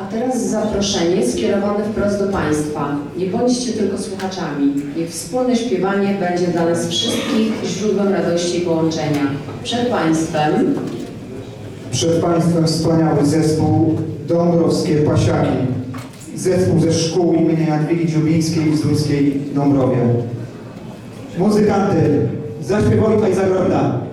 A teraz zaproszenie skierowane wprost do Państwa. Nie bądźcie tylko słuchaczami. Niech wspólne śpiewanie będzie dla nas wszystkich źródłem radości i połączenia. Przed Państwem Przed Państwem wspaniały zespół Dąbrowskie Pasiaki. Zespół ze szkół imienia Jadwigi Dziubińskiej w Zduńskiej Dąbrowie. Muzykanty, zaśpiewajmy i zagramy.